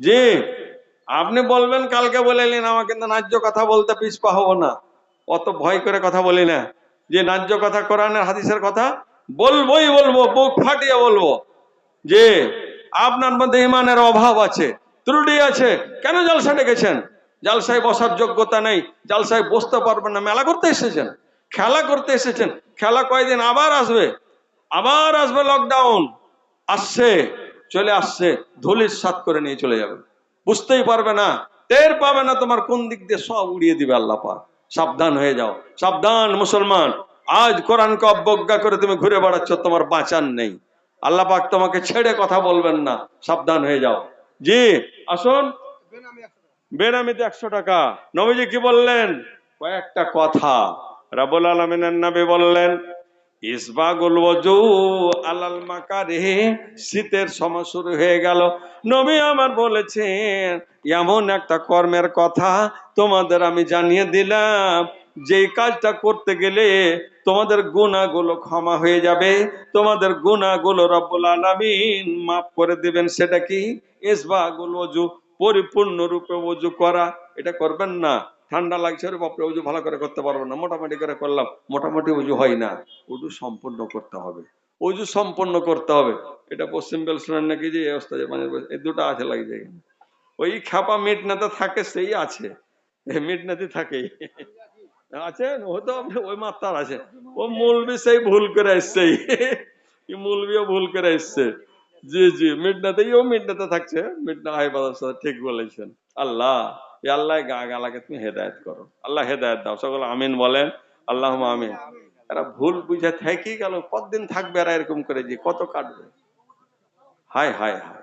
জি, আপনি বলবেন, কালকে বলে নিন, আমার কিন্তু ন্যায্য কথা বলতে পিছপা হব না। অত ভয় করে কথা বলি না। যে ন্যায্য কথা কোরআনের, হাদিসের কথা বলবোই বলব, বুক ফাটিয়ে বলব। যে আপনার মধ্যে ইমানের অভাব আছে, ত্রুটি আছে, কেন জালসা ডেকেছেন? জালসায় বসার যোগ্যতা নেই, জালসায় বসতে পারবেন না, মেলা করতে এসেছেন, খেলা করতে এসেছেন, খেলা কয়দিন আবার আসবে? আবার আসবে লকডাউন আসছে। চলে আসছে, ধুলির সাত করে নিয়ে চলে যাবে। বুঝতেই পারবে না, টের পাবে না তোমার কোন দিক দিয়ে সব উড়িয়ে দিবে আল্লাহ পাক। সাবধান হয়ে যাও, সাবধান মুসলমান। আজ কোরআনকে অবজ্ঞা করে তুমি ঘুরে বেড়াচ্ছ, তোমার বাঁচান নেই। আল্লাহ পাক তোমাকে ছেড়ে কথা বলবেন না, সাবধান হয়ে যাও। জি, আসুন। বেনামিতে একশো টাকা। নবীজি কি বললেন? কয়েকটা কথা। রাবুল আলমিনের নবী বললেন ইসবাগুল ওজু আলাল মাকারে, শীতের সময় শুরু হয়ে গেল। নবী আমার বলেছেন, এমন একটা কর্মের কথা তোমাদের আমি জানিয়ে দিলাম। যেই কাজটা করতে গেলে তোমাদের গুণাগুলো ক্ষমা হয়ে যাবে। তোমাদের গুণাগুলো রব্বুল আলামিন মাফ করে দিবেন। সেটা কি? ইসবাগুল ওজু পরিপূর্ণ রূপে ওজু করা। এটা করবেন না। ঠান্ডা লাগছে রে বাপরে উজু ভালো করে করতে পারব না। মোটামুটি করে করলাম, মোটামুটি উজু হয় না। উজু সম্পূর্ণ করতে হবে। উজু সম্পূর্ণ করতে হবে। এটা পশ্চিম বেল শোনেন নাকি যে অবস্থা যে মানে এই দুটো আছে লাগছে। ওই খাপা মিট নাতে থাকে, সেই আছে। মিট নাতে থাকে। আছে, ও তো আপনি, ওই মাত্রার আছে। ও মূলবি সেই ভুল করে এসছে। মূলবিও ভুল করে এসছে। জি জি মিডনাতে ও মিডনাতে থাকছে। মিডনা হাই ঠিক বলেছেন। আল্লাহ। আল্লাহ গালাকে তুমি হেদায়ত করো। আল্লাহ হেদায়ত দাও। সকল আমিন বলেন আল্লাহ আমিন। এরা ভুল বুঝে থেকেই গেল, কতদিন থাকবে এরা এরকম করে যে, কত কাটবে? হায় হায় হায়।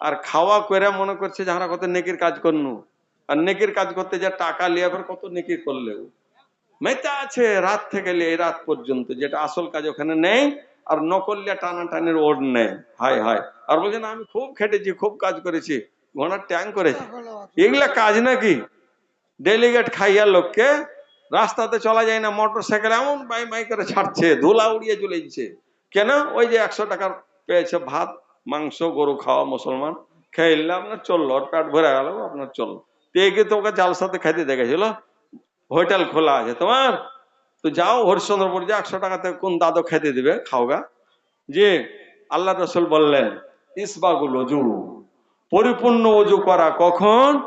আর খাওয়া করে মনে করছে যারা কত নেকির কাজ করনু। আর নেকির কাজ করতে যা টাকা লিয়ে আবার কত নেকি করলেও। মেতে আছে রাত থেকে লিয়ে রাত পর্যন্ত, যেটা আসল কাজ ওখানে নেই, আর নকলিয়া টানাটানির ওর নেই। হাই হাই আর বলছে, না, আমি খুব খেটেছি, খুব কাজ করেছি, ঘোড়ার ট্যাং করেছি। এগুলা কাজ নাকি? ডেলিগেট খাইয়া লোককে রাস্তাতে চলা যায় না মোটর সাইকেল এমন বাই বাই করে ছাড়ছে, ধুলা উড়িয়ে চলে যাচ্ছে কেন? ওই যে একশো টাকার পেয়েছে ভাত, মাংস, গরু খাওয়া, মুসলমান। খেয়ে আপনার চলল পেট ভরে গেল, আপনার চলল। পেয়ে তো ওকে জালসাতে খাইতে দেখেছিল। হোটেল খোলা আছে তোমার? তো যাও হরিশ্চন্দ্রপুর, যে একশো টাকাতে কোন দাদু খেতে দিবে, খাওগা। যে আল্লাহ রসুল বললেন, ইসবাগুল অজু পরিপূর্ণ অজু করা কখন?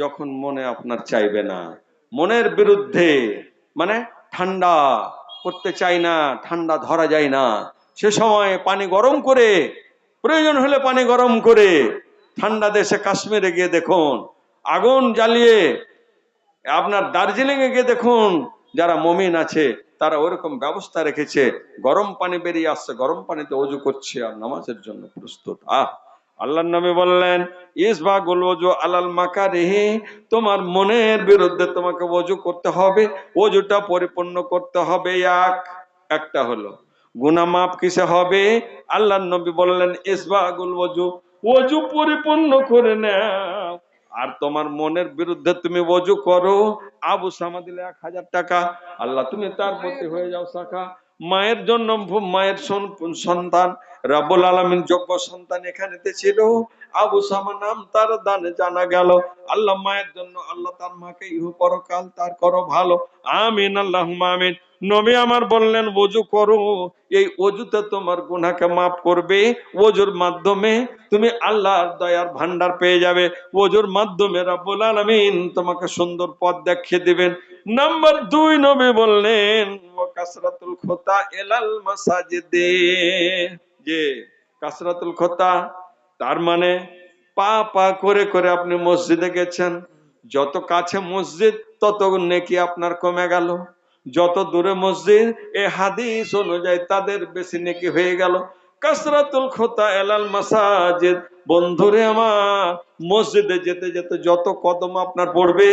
যখন মনে আপনার চাইবে না। মনের বিরুদ্ধে মানে ঠান্ডা করতে চাই না, ঠান্ডা ধরা যায় না। সে সময় পানি গরম করে, প্রয়োজন হলে পানি গরম করে, ঠান্ডা দেশে কাশ্মীরে গিয়ে দেখুন, আগুন জ্বালিয়ে আপনার দার্জিলিং এ গিয়ে দেখুন, যারা মমিন আছে, তারা ওরকম ব্যবস্থা রেখেছে, গরম পানি বেরিয়ে আসছে, গরম পানিতে অজু করছে আর নামাজের জন্য প্রস্তুত। আহ! আল্লাহ নবী বললেন, ইসবাগুল ওজু আলাল মাকারিহি তোমার মনের বিরুদ্ধে তোমাকে ওজু করতে হবে ওজুটা পরিপূর্ণ করতে হবে এক। একটা হলো গুনা মাপ কিসে হবে? আল্লাহ নবী বললেন, ইসবাগুল ওজু ওজু পরিপূর্ণ করে নাও। আর তোমার মনের বিরুদ্ধে তুমি ওজু করো, আবু সামা দিলে এক হাজার টাকা। আল্লাহ, তুমি তার প্রতি হয়ে যাও শাখা মায়ের জন্য মায়ের সন্তান রাবুল আলমিন যোগ্য সন্তান এখানেতে ছিল। আবু সামা নাম তার দানে জানা গেল। আল্লাহ মায়ের জন্য আল্লাহ তার মাকে ইহু পরকাল তার করো ভালো। আমিন আল্লাহ আমিন। নবী আমার বললেন ওজু করো। এই অজুতে তোমার গুনাকে মাফ করবে। ওজুর মাধ্যমে তুমি আল্লাহর দয়ার ভান্ডার পেয়ে যাবে। ওজুর মাধ্যমে রাব্বুল আলামিন তোমাকে সুন্দর পথ দেখিয়ে দিবেন। নাম্বার দুই নবী বললেন ও কাসরাতুল খোতা এলাল মাসাজিদে। যে কাসরাতুল খোতা, তার মানে পা পা করে করে আপনি মসজিদে গেছেন। যত কাছে মসজিদ, তত নেকি আপনার কমে গেল। যত দূরে মসজিদ, এ হাদিস অনুযায়ী তাদের বেশি নেকি হয়ে গেল। কাসরাতুল খোতা এলাল মাসাজিদ, বন্ধুরে আমার, মসজিদে যেতে যেতে যত কদম আপনার পড়বে,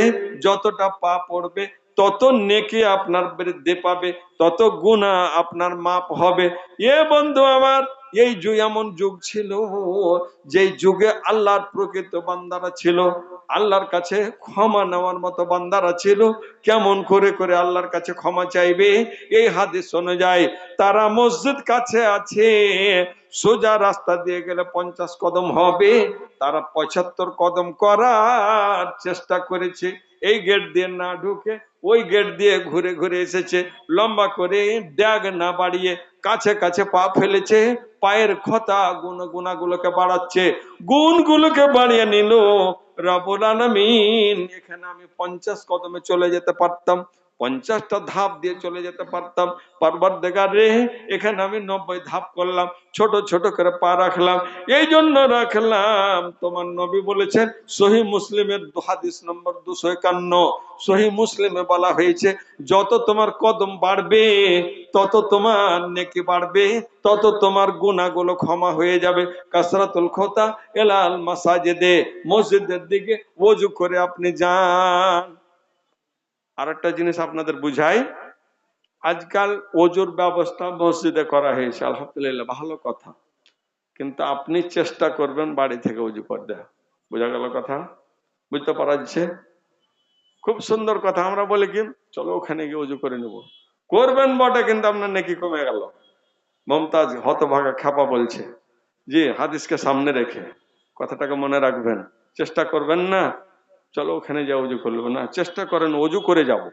যতটা পা পড়বে, তত নেকি আপনার বৃদ্ধি পাবে, তত গুণা আপনার মাপ হবে। এ বন্ধু আমার এই যুগ এমন যুগ ছিল, যেই যুগে আল্লাহর প্রকৃত বান্দারা ছিল। আল্লাহর কাছে ক্ষমা নেওয়ার মতো বান্দারা ছিল। কেমন করে করে আল্লাহর কাছে ক্ষমা চাইবে? এই হাদিস অনুযায়ী তারা মসজিদ কাছে আছে, সোজা রাস্তা দিয়ে গেলে পঞ্চাশ কদম হবে। তারা পঁচাত্তর কদম করার চেষ্টা করেছে। এই গেট দিয়ে না ঢুকে ওই গেট দিয়ে ঘুরে ঘুরে এসেছে। লম্বা করে ড্যাগ না বাড়িয়ে কাছে কাছে পা ফেলেছে। পায়ের ক্ষতা গুণ গুণাগুলোকে বাড়াচ্ছে। গুণগুলোকে বাড়িয়ে নিল। রবুল আলমিন। এখানে আমি পঞ্চাশ কদমে চলে যেতে পারতাম। পঞ্চাশটা ধাপ দিয়ে চলে যেতে পারতাম। পারবার দেখা রে এখানে আমি নব্বই ধাপ করলাম, ছোট ছোট করে পা রাখলাম। এই জন্য রাখলাম, তোমার নবী বলেছেন, সহি মুসলিমের হাদিস নম্বর দুশো একান্ন। সহি মুসলিমে বলা হয়েছে, যত তোমার কদম বাড়বে, তত তোমার নেকি বাড়বে, তত তোমার গুণাগুলো ক্ষমা হয়ে যাবে। কাসরাতুল খোতা এলাল মাসাজেদে, মসজিদের দিকে ওযু করে আপনি যান। আরেকটা জিনিস আপনাদের বুঝাই। আজকাল ওজুর ব্যবস্থা মসজিদে করা হয়েছে, আলহামদুলিল্লাহ, ভালো কথা। কিন্তু আপনি চেষ্টা করবেন বাড়ি থেকে উজু করে দেয়া বোঝা গেল কথা? বুঝতে পারা যাচ্ছে খুব সুন্দর কথা, আমরা বলি কি, চলো ওখানে গিয়ে উজু করে নেব। করবেন বটে, কিন্তু আপনার নাকি কমে গেল। মমতাজ হতভাগা খাপা বলছে, জি, হাদিসকে সামনে রেখে কথাটাকে মনে রাখবেন। চেষ্টা করবেন না চলো ওখানে যা উজু করব না, চেষ্টা করেন অজু করে যাব।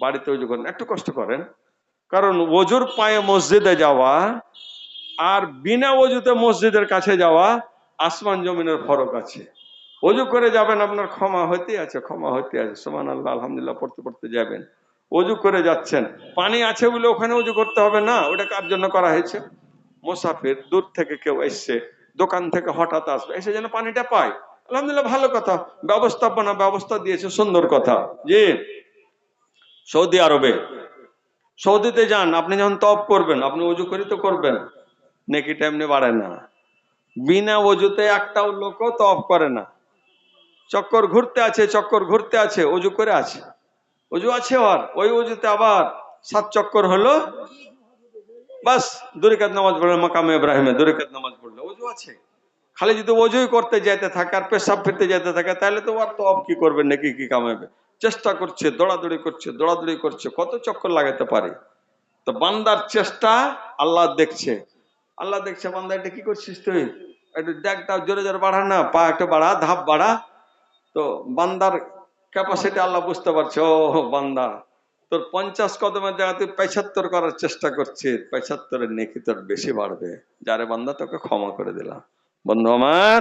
বাড়িতে উজু করেন। একটু কষ্ট করেন। কারণ ওজুর পায়ে মসজিদে যাওয়া আর বিনা অজুতে মসজিদের কাছে যাওয়া আসমান জমিনের ফরক আছে। অজু করে যাবেন, আপনার ক্ষমা হতে আছে, ক্ষমা হতে আছে। সমান আল্লাহ আলহামদুলিল্লাহ, পড়তে পড়তে যাবেন। অজু করে যাচ্ছেন। পানি আছে বলে ওখানে উজু করতে হবে? না, ওটা কার জন্য করা হয়েছে? মোসাফির, দূর থেকে কেউ এসছে, দোকান থেকে হঠাৎ আসবে, এসে যেন পানিটা পায়। আলহামদুলিল্লাহ, ভালো কথা। ব্যবস্থাপনা ব্যবস্থা দিয়েছে, সুন্দর কথা। জি। সৌদি আরবে। সৌদিতে যান, আপনি যখন তপ করবেন, আপনি উজু করি তো করবেন। নেকিটা এমনি বাড়ে না। বিনা অজুতে একটাও লোকও তপ করে না। চক্কর ঘুরতে আছে, চক্কর ঘুরতে আছে অজু করে আছে। অজু আছে আর ওই অজুতে আবার সাত চক্কর হলো। বাস, দুরিকাত নামাজ পড়ল মাকামে ইব্রাহিমে, দুরিকাত নামাজ পড়ল অজু আছে। খালি যদি অজুই করতে যেতে থাকে আর পেশাব ফিরতে যেতে থাকে, তাহলে তো আর তো অফ কি করবে, নাকি কি কামাবে চেষ্টা করছে, দৌড়াদৌড়ি করছে দৌড়াদৌড়ি করছে, কত চক্কর লাগাতে পারে? তো বান্দার চেষ্টা আল্লাহ দেখছে। আল্লাহ দেখছে, বান্দা, এটা কি করছিস তুই? একটু দেখ জোরে জোরে বাড়া না, পা একটু বাড়া, ধাপ বাড়া। তো বান্দার ক্যাপাসিটি আল্লাহ বুঝতে পারছে, ও বান্দা, তোর পঞ্চাশ কদমের জায়গা তুই পঁচাত্তর করার চেষ্টা করছিস পঁচাত্তরের নেকি তোর বেশি বাড়বে। যারে বান্দা তোকে ক্ষমা করে দিলাম। বন্ধু আমার,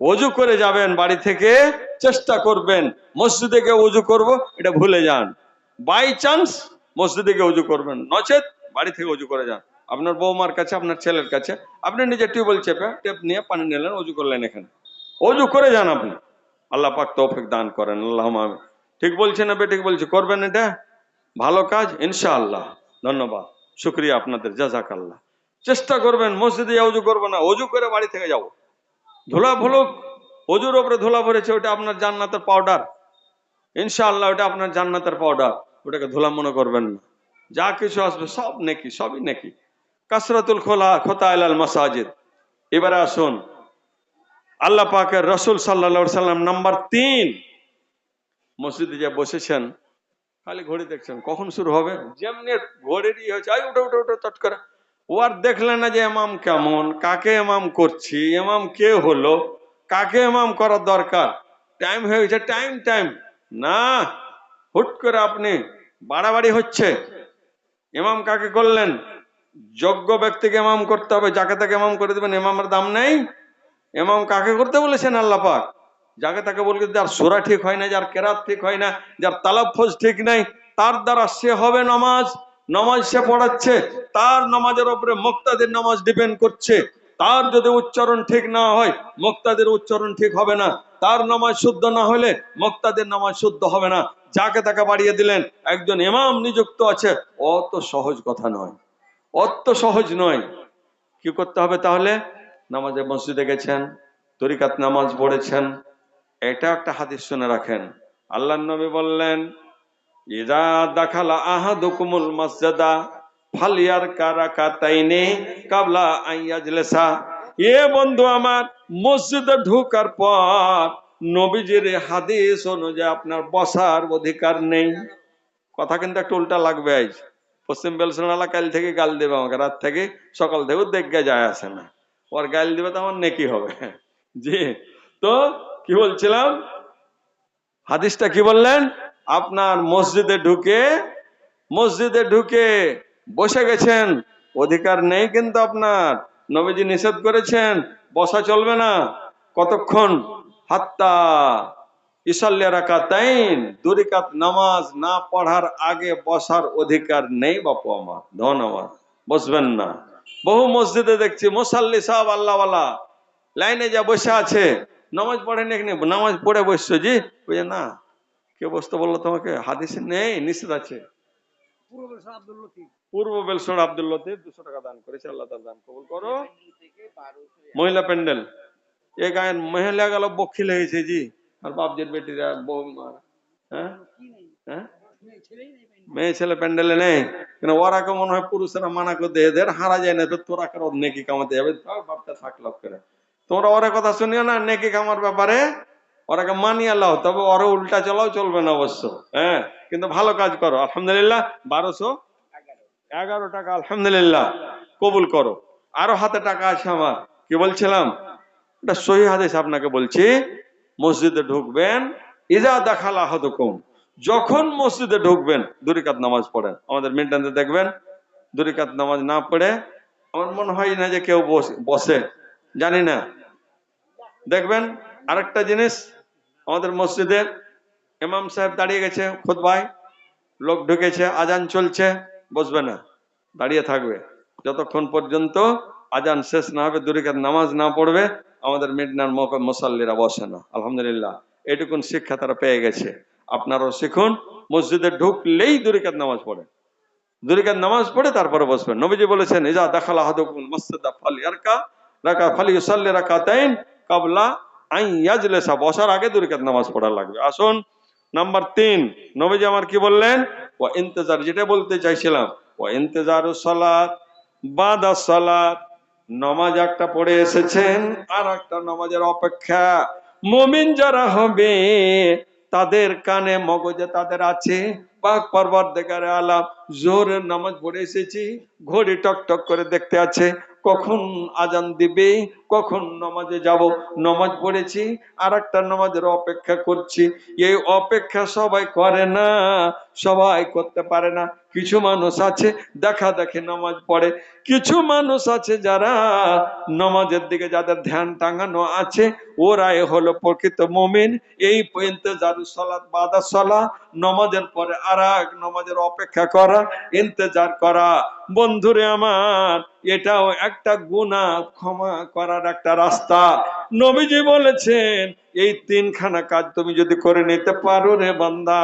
অজু করে যাবেন, বাড়ি থেকে চেষ্টা করবেন। মসজিদে গিয়ে উজু করব, এটা ভুলে যান। বাই চান্স মসজিদে গিয়ে উজু করবেন। নচেত বাড়ি থেকে উজু করে যান। আপনার বৌমার কাছে, আপনার ছেলের কাছে, আপনি নিজে টিউবওয়েল চেপে, টেপ নিয়ে পানি নিলেন উজু করলেন এখানে। অজু করে যান আপনি। আল্লাহ পাক তৌফিক দান করেন আল্লাহ আমি ঠিক বলছে না বেঠিক বলছে, করবেন এটা? ভালো কাজ, ইনশাআল্লাহ। ধন্যবাদ। শুক্রিয়া আপনাদের জাজাক আল্লাহ চেষ্টা করবেন, মসজিদে উজু করব না, অজু করে বাড়ি থেকে যাব। ধুলা ভুলুক অজুর ওপরে ধুলা ভরেছে ওটা আপনার জান্নাতের পাউডার ইনশাআল্লাহ ওটা আপনার জান্নাতের পাউডার ওটাকে ধুলা মনে করবেন না। যা কিছু আসবে, সব নেকি, সবই নেকি। কাসরাতুল খোলা, খোতা আল মাসাজিদ। এবারে আসুন। আল্লাহ পাকের রসুল সাল্লা সাল্লাম নাম্বার তিন। মসজিদে যে বসেছেন, খালি ঘড়ি দেখছেন, কখন শুরু হবে? যেমনি ঘড়িরই হয়েছে আই উঠে উঠে উঠে, চট ও আর দেখলেন না যে এমাম কেমন, কাকে এমাম করছি, এমাম কে হলো, কাকে এমাম করার দরকার? টাইম হয়ে গেছে টাইম টাইম না, হুট করে আপনি বাড়াবাড়ি হচ্ছে। এমাম কাকে করলেন? যোগ্য ব্যক্তিকে এমাম করতে হবে, যাকে তাকে এমাম করে দেবেন, এমামের দাম নেই। এমাম কাকে করতে বলেছেন আল্লাহ পাক? যাকে তাকে বলবে যার সোরা ঠিক হয় না, যার কেরাত ঠিক হয় না, যার তালাফজ ঠিক নাই, তার দ্বারা সে হবে নামাজ। নামাজ সে পড়াচ্ছে, তার নামাজের ওপরে মুক্তাদের নামাজ ডিপেন্ড করছে। তার যদি উচ্চারণ ঠিক না হয়, মুক্তাদের উচ্চারণ ঠিক হবে না। তার নামাজ শুদ্ধ না হলে মুক্তাদের নামাজ শুদ্ধ হবে না। যাকে তাকে বাড়িয়ে দিলেন, একজন ইমাম নিযুক্ত আছে অত সহজ কথা নয়। অত সহজ নয়। কি করতে হবে তাহলে? নামাজে মসজিদে গেছেন, তরিকাত নামাজ পড়েছেন। এটা একটা হাদিস শুনে রাখেন। আল্লাহ নবী বললেন ইদা দাখালা আহাদুকুমুল মসজিদা ফালিয়ার কারাকা তাইনে কাবলা আইয়াজলেসা এ বন্ধু আমার, মসজিদে ঢোকার পর নবীজির হাদিস অনুযায়ী আপনার বসার অধিকার নেই। কথা কিন্তু একটু উল্টা লাগবে আজ পশ্চিম বেলসোনালা কাল থেকে গাল দেবে আমাকে, রাত থেকে সকাল থেকেও দেখে যায় আসে না। ওর গাল দিবে তো আমার নেকি হবে। জি, তো কি বলছিলাম? হাদিসটা কি বললেন? আপনার মসজিদে ঢুকে মসজিদে ঢুকে বসে গেছেন। অধিকার নেই কিন্তু আপনার। নবীজি নিষেধ করেছেন, বসা চলবে না। কতক্ষণ? হাত্তা ইসাল্লিয়া রাকাতাইন, দুরিকাত নামাজ না পড়ার আগে বসার অধিকার নেই বাপু আমার। ধন আমার বসবেন না। বহু মসজিদে দেখছি, মুসাল্লি সাহেব আল্লাহওয়ালা। লাইনে যা বসে আছে। নামাজ পড়েনি নামাজ পড়ে বসছো জি? বুঝে না। কে বসতে বলল তোমাকে? হাদিসে নেই নিষেধ আছে। পূর্ব বেলসর আব্দুল লতিফ। দুশো টাকা দান করেছে আল্লাহ তার দান কবুল করো। মহিলা প্যান্ডেল। এ গায়ের মহিলা গেল বক্ষি লেগেছে জি। আর বাপজের বেটিরা বউ হ্যাঁ? হ্যাঁ? মেয়ে ছেলে প্যান্ডেলে নেই। কেন ওরাকে মনে হয় পুরুষেরা মানা করে দিয়ে এদের হারা যায় না তো তোরা কারও নেকি কামাতে যাবে? বাপটা থাক লাভ করে। তোমরা ওরা কথা শুনিও না নেকি কামার ব্যাপারে। ওরাকে মানিয়ে লাও তবে ওরা উল্টা চলাও, চলবে না অবশ্য হ্যাঁ? কিন্তু ভালো কাজ করো, আলহামদুলিল্লাহ, বারোশো এগারো টাকা, আলহামদুলিল্লাহ, কবুল করো। আরও হাতে টাকা আছে আমার, কি বলছিলাম? এটা সহি হাদিস আপনাকে বলছি, মসজিদে ঢুকবেন ইজা দেখালা হদকুম যখন মসজিদে ঢুকবেন দুরিকাত নামাজ পড়েন। আমাদের মিন্টানতে দেখবেন দুরিকাত নামাজ না পড়ে, আমার মনে হয় না যে কেউ বসে, জানি না। দেখবেন, আরেকটা জিনিস আমাদের মসজিদে ইমাম সাহেব দাঁড়িয়ে গেছে খোদ ভাই লোক ঢুকেছে, আজান চলছে, বসবে না, দাঁড়িয়ে থাকবে। যতক্ষণ পর্যন্ত আজান শেষ না হবে দুরিকাত নামাজ না পড়বে, আমাদের মিডনার মুসাল্লিরা বসে না। আলহামদুলিল্লাহ, এটুকুন শিক্ষা তারা পেয়ে গেছে। আপনারাও শিখুন, মসজিদে ঢুকলেই দুরিকাত নামাজ পড়ে। দুরিকাত নামাজ পড়ে, তারপরে বসবেন। নবীজি বলেছেন, ইজা দেখালা হাদুকুম মসজিদা ফালি আরকা রাকা ফালি ইউসাল্লি রাকাতাইন কাবলা আই ইয়াজলেসা বসার আগে দুরিকাত নামাজ পড়া লাগবে। আসুন, নাম্বার তিন, নবীজি আমার কি বললেন? ও ইন্তজার, যেটা বলতে চাইছিলাম ও ইন্তজার সালাত, বাদা সালাত, নমাজ একটা পড়ে এসেছেন, আর একটা নমাজের অপেক্ষা। মমিন যারা হবে, তাদের কানে মগজে তাদের আছে, পাক পর্বত দেখারে আলাপ জোরের নামাজ পড়ে এসেছি, ঘড়ি টক টক করে দেখতে আছে কখন আজান দিবে, কখন নমাজে যাব? নমাজ পড়েছি আর একটা নমাজের অপেক্ষা করছি। এই অপেক্ষা সবাই করে না, সবাই করতে পারে না। কিছু মানুষ আছে, দেখা দেখে নামাজ পড়ে। কিছু মানুষ আছে যারা নমাজের দিকে যাদের ধ্যান টাঙানো আছে, ওরাই হলো প্রকৃত মুমিন। এই ইন্তজারু সালাত বাদা সালা, নমাজের পরে আর এক নমাজের অপেক্ষা করা, ইন্তজার করা। বন্ধুরে আমার এটাও একটা গুনাহ ক্ষমা করার একটা রাস্তা। নবীজি বলেছেন, এই তিনখানা কাজ তুমি যদি করে নিতে পারো রে বান্দা,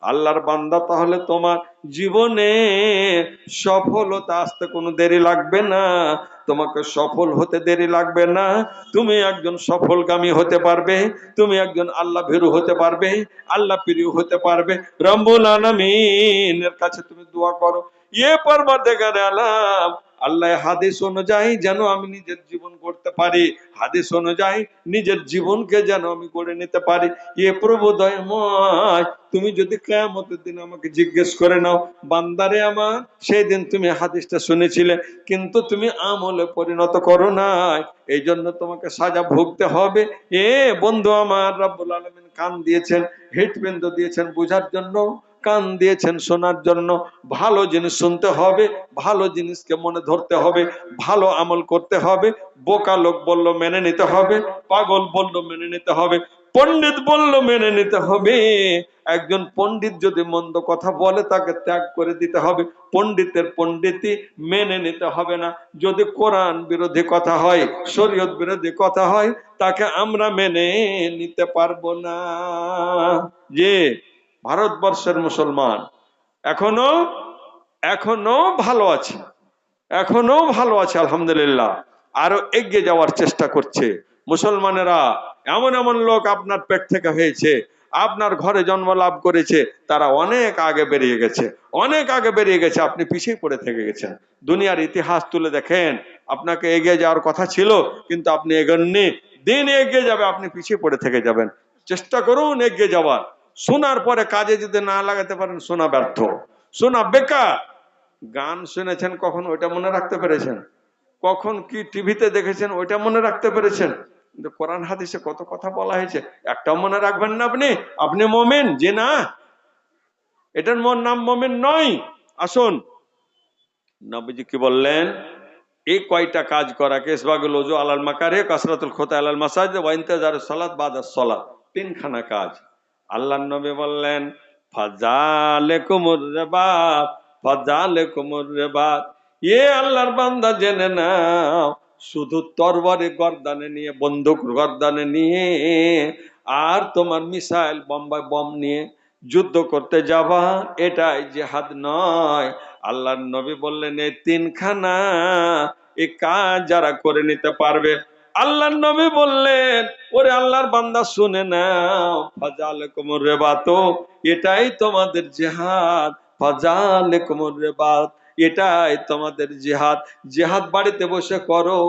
আল্লাহর বান্দা, তাহলে তোমার জীবনে সফলতা আসতে কোনো দেরি লাগবে না। তোমাকে সফল হতে দেরি লাগবে না। তুমি একজন সফলগামী হতে পারবে, তুমি একজন আল্লাহ ভীরু হতে পারবে, আল্লাহ প্রিয় হতে পারবে। রম্বুল আলমিনের কাছে তুমি দোয়া করো। ইয়ে দেখা আলাম আল্লাহ হাদিস অনুযায়ী যেন আমি নিজের জীবন করতে পারি। হাদিস অনুযায়ী নিজের জীবনকে যেন আমি গড়ে নিতে পারি। এ প্রভু দয়ময়, তুমি যদি কেয়ামতের দিন আমাকে জিজ্ঞেস করে নাও, বান্দারে আমার সেই দিন তুমি হাদিসটা শুনেছিলে, কিন্তু তুমি আমলে পরিণত করো নাই। এই জন্য তোমাকে সাজা ভুগতে হবে। এ বন্ধু আমার, রাব্বুল আলামিন কান দিয়েছেন হৃৎপিণ্ড দিয়েছেন বুঝার জন্য। কান দিয়েছেন শোনার জন্য। ভালো জিনিস শুনতে হবে, ভালো জিনিসকে মনে ধরতে হবে, ভালো আমল করতে হবে। বোকা লোক বলল, মেনে নিতে হবে। পাগল বলল, মেনে নিতে হবে। পণ্ডিত বলল, মেনে নিতে হবে। একজন পণ্ডিত যদি মন্দ কথা বলে, তাকে ত্যাগ করে দিতে হবে। পণ্ডিতের পণ্ডিতি মেনে নিতে হবে না। যদি কোরআন বিরোধী কথা হয়, শরীয়ত বিরোধী কথা হয়, তাকে আমরা মেনে নিতে পারব না। যে ভারতবর্ষের মুসলমান। এখনও এখনও ভালো আছে। এখনও ভালো আছে, আলহামদুলিল্লাহ। আরও এগিয়ে যাওয়ার চেষ্টা করছে। মুসলমানেরা, এমন এমন লোক আপনার পেট থেকে হয়েছে, আপনার ঘরে জন্ম লাভ করেছে, তারা অনেক আগে বেরিয়ে গেছে। অনেক আগে বেরিয়ে গেছে, আপনি পিছিয়ে পড়ে থেকে গেছেন। দুনিয়ার ইতিহাস তুলে দেখেন, আপনাকে এগিয়ে যাওয়ার কথা ছিল, কিন্তু আপনি এগোননি। দিন এগিয়ে যাবে, আপনি পিছিয়ে পড়ে থেকে যাবেন। চেষ্টা করুন এগিয়ে যাওয়ার। শোনার পরে কাজে যদি না লাগাতে পারেন, শোনা ব্যর্থ। শোনা বেকার। গান শুনেছেন কখন? ওইটা মনে রাখতে পেরেছেন? কখন কি টিভিতে দেখেছেন? ওইটা মনে রাখতে পেরেছেন? কিন্তু কোরআন হাদিসে কত কথা বলা হয়েছে। একটাও মনে রাখবেন না আপনি। আপনি মোমেন, যে না। এটার মোর নাম মোমেন নয়। আসুন। নবীজি কি বললেন? এই কয়টা কাজ করা? কেসবাগুল ওজু আলাল মাকারে কাসরাতুল খোতা আলাল মাসাজ ওয়াইন্তেজার সালাত বাদাস সালাত। তিনখানা কাজ। আল্লাহ নবী বললেন ফাজালে কুমুর রেবাত ফাজালে কুমুর রেবাত। এ আল্লাহর বান্দা জেনে নাও, শুধু তরবারি গর্দানে নিয়ে, বন্দুক গর্দানে নিয়ে, আর তোমার মিসাইল বম্বাই বম নিয়ে যুদ্ধ করতে যাবা, এটাই জেহাদ নয়। আল্লাহর নবী বললেন, এই তিনখানা এ কাজ যারা করে নিতে পারবে আল্লাহর নবী বললেন, ওরে আল্লাহর বান্দা, শুনে নাও ফাজাল কুমুর রেবাত, এটাই তোমাদের জেহাদ ফাজাল কুমুর রেবাত, এটাই তোমাদের জেহাদ জেহাদ বাড়িতে বসে করো,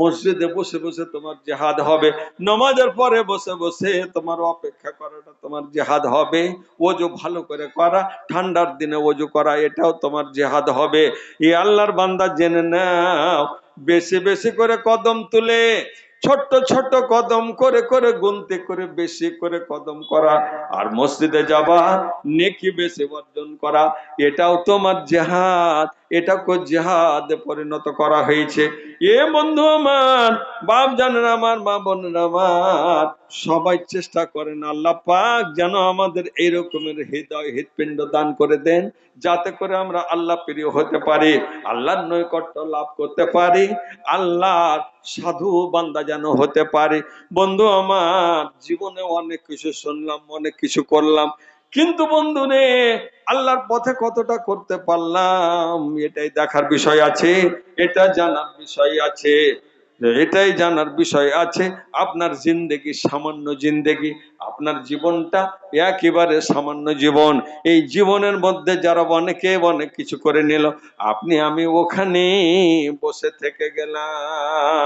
মসজিদে বসে বসে তোমার জেহাদ হবে, নমাজের পরে বসে বসে তোমার অপেক্ষা করাটা তোমার জেহাদ হবে ওজু ভালো করে করা, ঠান্ডার দিনে ওজু করা, এটাও তোমার জেহাদ হবে। এই আল্লাহর বান্দা, জেনে নাও বেশি বেশি করে কদম তুলে ছোট্ট ছোট্ট কদম করে করে গুনতে করে বেশি করে কদম করা আর মসজিদে যাবা নেকি বেশি অর্জন করা, এটাও তোমার জেহাদ এটাকে জেহাদে পরিণত করা হয়েছে। এ বন্ধু আমার, বাপ জানেন আমার, মা বোনের আমার, সবাই চেষ্টা করেন আল্লাহ পাক যেন আমাদের এই রকমের হৃদয়, হৃৎপিণ্ড দান করে দেন, যাতে করে আমরা আল্লাহ প্রিয় হতে পারি, আল্লাহর নৈকট্য লাভ করতে পারি, আল্লাহর সাধু বান্দা যেন হতে পারে। বন্ধু, আমার জীবনে অনেক কিছু শুনলাম, অনেক কিছু করলাম। কিন্তু বন্ধু রে, আল্লাহর পথে কতটা করতে পারলাম? এটাই দেখার বিষয় আছে, এটা জানার বিষয় আছে, এটাই জানার বিষয় আছে। আপনার জিন্দেগি সামান্য জিন্দেগি, আপনার জীবনটা একেবারে সামান্য জীবন। এই জীবনের মধ্যে যারা অনেকে অনেক কিছু করে নিল, আপনি, আমি ওখানে বসে থেকে গেলাম।